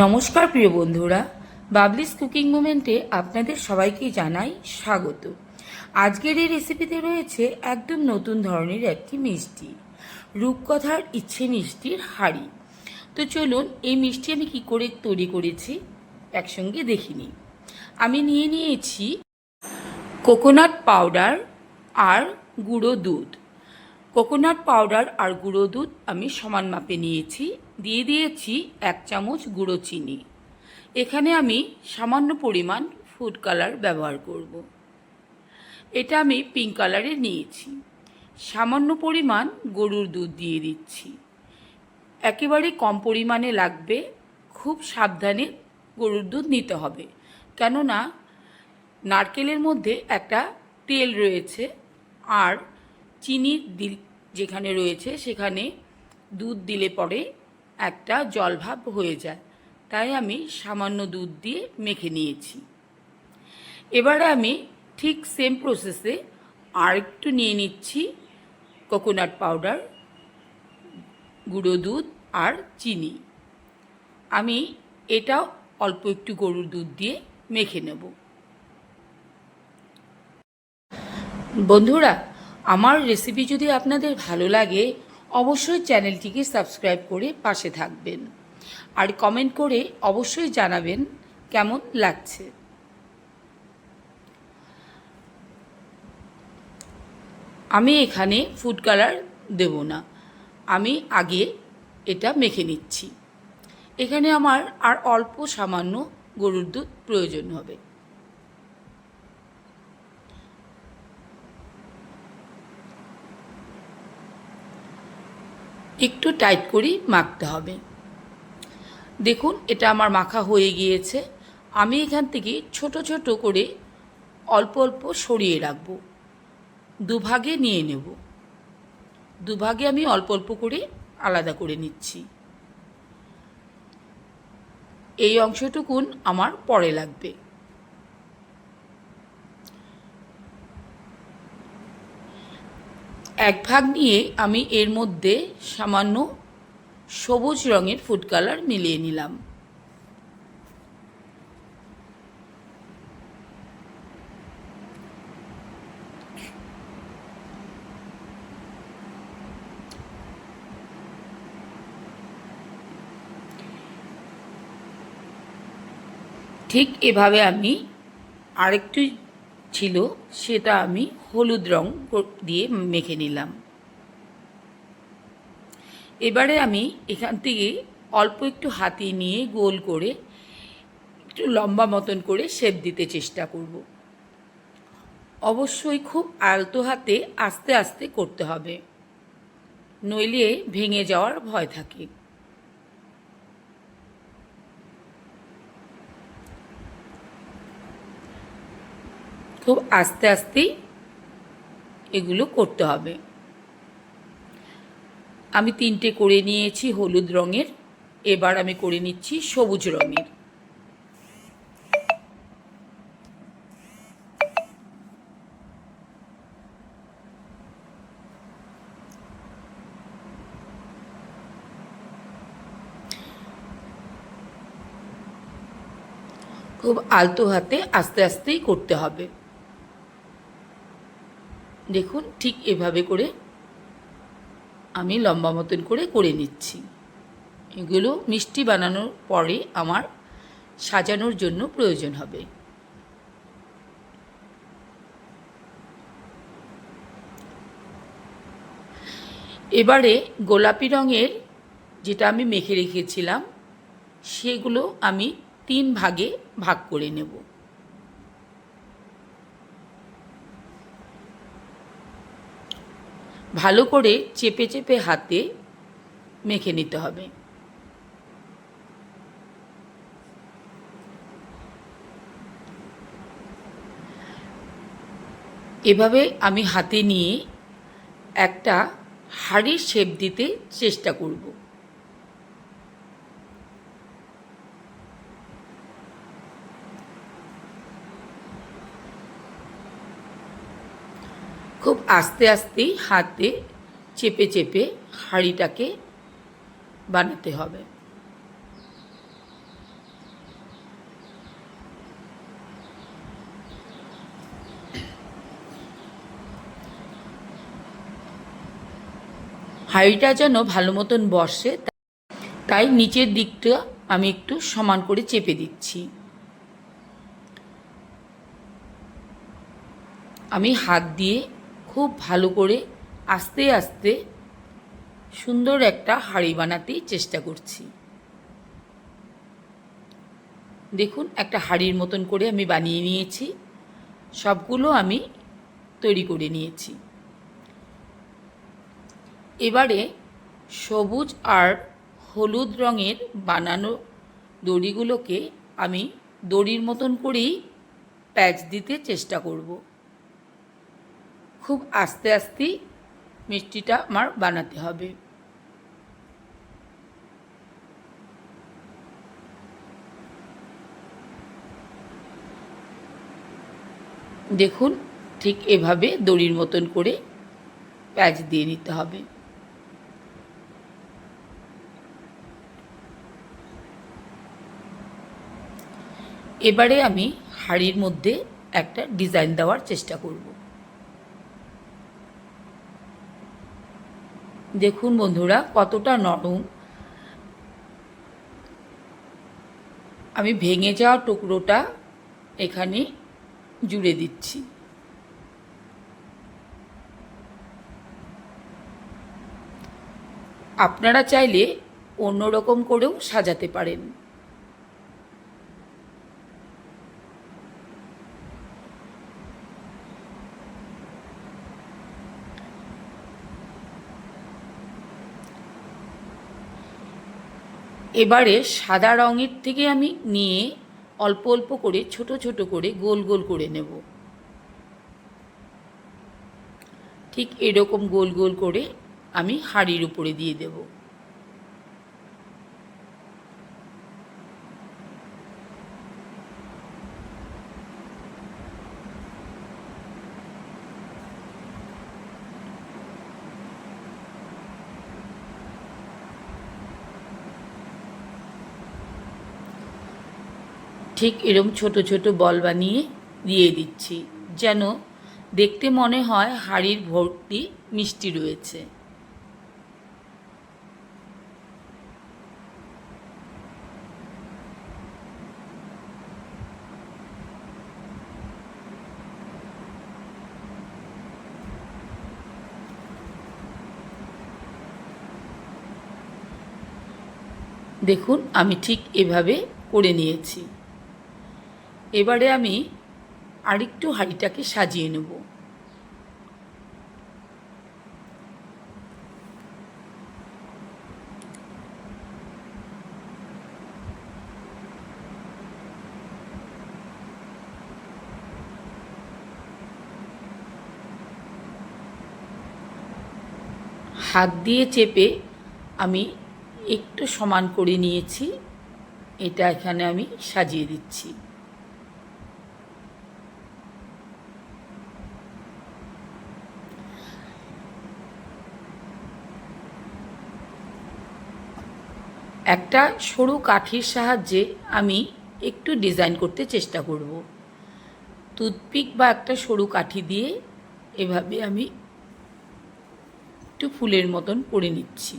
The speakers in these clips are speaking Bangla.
নমস্কার প্রিয় বন্ধুরা, বাবলিস কুকিং মুমেন্টে আপনাদের সবাইকে জানাই স্বাগত। আজকের এই রেসিপিতে রয়েছে একদম নতুন ধরনের একটি মিষ্টি, রূপকথার ইচ্ছে মিষ্টির হাড়ি। তো চলুন এই মিষ্টি আমি কি করে তৈরি করেছি একসঙ্গে দেখিনি আমি নিয়ে নিয়েছি কোকোনাট পাউডার আর গুঁড়ো দুধ। কোকোনাট পাউডার আর গুঁড়ো দুধ আমি সমান মাপে নিয়েছি দিয়ে দিয়েছি এক চামচ গুঁড়ো চিনি। এখানে আমি সামান্য পরিমাণ ফুড কালার ব্যবহার করব। এটা আমি পিঙ্ক কালারে নিয়েছি। সামান্য পরিমাণ গরুর দুধ দিয়ে দিচ্ছি। একেবারে কম পরিমাণে লাগবে, খুব সাবধানে গরুর দুধ নিতে হবে। কেননা, নারকেলের মধ্যে একটা তেল রয়েছে আর চিনি দিল যেখানে রয়েছে সেখানে দুধ দিলে পরে একটা জলভাব হয়ে যায়। তাই আমি সামান্য দুধ দিয়ে মেখে নিয়েছি। এবারে আমি ঠিক সেম প্রসেসে আর একটু নিয়ে নিচ্ছি কোকোনাট পাউডার গুঁড়ো দুধ আর চিনি। আমি এটাও অল্প একটু গরুর দুধ দিয়ে মেখে নেব। বন্ধুরা, আমার রেসিপি যদি আপনাদের ভালো লাগে অবশ্যই চ্যানেলটিকে সাবস্ক্রাইব করে পাশে থাকবেন। আর কমেন্ট করে অবশ্যই জানাবেন কেমন লাগছে। আমি এখানে ফুড কালার দেব না। আমি আগে এটা মেখে নিচ্ছি। এখানে আমার আর অল্প সামান্য গরুর দুধ প্রয়োজন হবে। একটু টাইট করেই মাখতে হবে। দেখুন, এটা আমার মাখা হয়ে গিয়েছে। আমি এখান থেকে ছোট ছোট করে অল্প অল্প সরিয়ে রাখব। দুভাগে নিয়ে নেব। দুভাগে আমি অল্প অল্প করে আলাদা করে নিচ্ছি। এই অংশটুকুন আমার পরে লাগবে। এক ভাগ নিয়ে আমি এর মধ্যে সামান্য সবুজ রঙের ফুড কালার মিলিয়ে নিলাম। ঠিক এভাবে আমি আরেকটু ছিল, সেটা আমি হলুদ রং দিয়ে মেখে নিলাম। এবারে আমি এখান থেকে অল্প একটু হাতি নিয়ে গোল করে একটু লম্বা মতন করে শেপ দিতে চেষ্টা করব। অবশ্যই খুব আলতো হাতে আস্তে আস্তে করতে হবে, নইলে ভেঙে যাওয়ার ভয় থাকে। খুব আস্তে আস্তেই এগুলো করতে হবে। আমি তিনটে করে নিয়েছি হলুদ রঙের, এবার আমি করে নিচ্ছি সবুজ রঙের। খুব আলতো হাতে আস্তে আস্তেই করতে হবে। দেখুন, ঠিক এভাবে করে আমি লম্বা মতন করে করে নিচ্ছি। এগুলো মিষ্টি বানানোর পরে আমার সাজানোর জন্য প্রয়োজন হবে। এবারে গোলাপি রঙের যেটা আমি মেখে রেখেছিলাম, সেগুলো আমি তিন ভাগে ভাগ করে নেব। ভালো করে চেপে চেপে হাতে মেখে নিতে হবে। এভাবে আমি হাতে নিয়ে একটা হাড়ির শেপ দিতে চেষ্টা করব। খুব আস্তে আস্তে হাতে চেপে চেপে হাঁড়িটাকে বানাতে হবে। হাঁড়িটা যেন ভালো মতন বসে, তাই নিচের দিকটা আমি একটু সমান করে চেপে দিচ্ছি। আমি হাত দিয়ে খুব ভালো করে আস্তে আস্তে সুন্দর একটা হাঁড়ি বানাতেই চেষ্টা করছি। দেখুন, একটা হাঁড়ির মতন করে আমি বানিয়ে নিয়েছি। সবগুলো আমি তৈরি করে নিয়েছি। এবারে সবুজ আর হলুদ রঙের বানানো দড়িগুলোকে আমি দড়ির মতন করেই প্যাচ দিতে চেষ্টা করব। খুব আস্তে আস্তেই মিষ্টিটা আমার বানাতে হবে। দেখুন, ঠিক এভাবে দড়ির মতন করে প্যাচ দিয়ে নিতে হবে। এবারে আমি হাড়ির মধ্যে একটা ডিজাইন দেওয়ার চেষ্টা করব। দেখুন বন্ধুরা, কতটা নরম। আমি ভেঙে যাওয়া টুকরোটা এখানে জুড়ে দিচ্ছি। আপনারা চাইলে অন্যরকম করেও সাজাতে পারেন। এবারে সাদা রঙের থেকে আমি নিয়ে অল্প অল্প করে, ছোট ছোট করে, গোল গোল করে নেব। ঠিক এরকম গোল গোল করে আমি হাড়ির উপরে দিয়ে দেব। ঠিক এরম ছোট ছোট বল বানিয়ে দিয়ে দিচ্ছি, যেন দেখতে মনে হয় হাড়ির ভর্তি মিষ্টি রয়েছে। দেখুন, আমি ঠিক এভাবে করে নিয়েছি। এবারে আমি আরেকটু হাঁড়িটাকে সাজিয়ে নেব। হাত দিয়ে চেপে আমি একটু সমান করে নিয়েছি। এটা এখানে আমি সাজিয়ে দিচ্ছি। একটা সরু কাঠির সাহায্যে আমি একটু ডিজাইন করতে চেষ্টা করব। টুথপিক বা একটা সরু কাঠি দিয়ে এভাবে আমি একটু ফুলের মতন করে নিচ্ছি।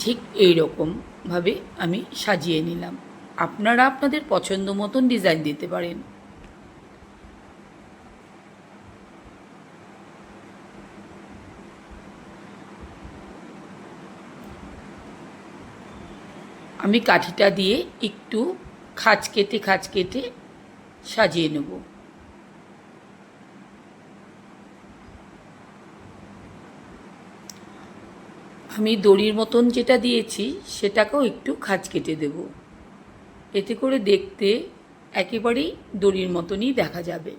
ঠিক এই রকমভাবে আমি সাজিয়ে নিলাম। আপনারা আপনাদের পছন্দ মতন ডিজাইন দিতে পারেন। আমি কাঠিটা দিয়ে একটু খাঁচ কেটে খাঁচ কেটে সাজিয়ে নেব। আমি দড়ির মতন যেটা দিয়েছি, সেটাকেও একটু খাঁচ কেটে দেব। এতে করে দেখতে একেবারেই দড়ির মতনই দেখা যাবে।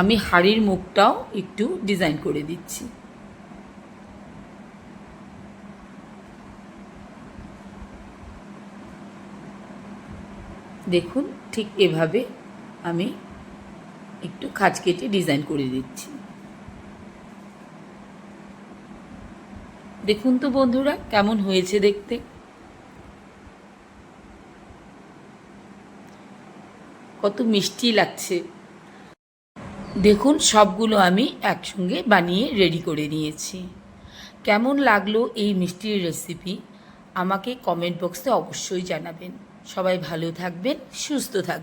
আমি হাড়ির মুখটাও একটু ডিজাইন করে দিচ্ছি। দেখুন, ঠিক এভাবে আমি একটু খাঁজ কেটে ডিজাইন করে দিচ্ছি। দেখুন তো বন্ধুরা, কেমন হয়েছে দেখতে। কত মিষ্টি লাগছে। দেখুন, সবগুলো আমি একসঙ্গে বানিয়ে রেডি করে নিয়েছি। কেমন লাগল এই মিষ্টির রেসিপি আমাকে কমেন্ট বক্সে অবশ্যই জানাবেন। সবাই ভালো থাকবেন, সুস্থ থাকবেন।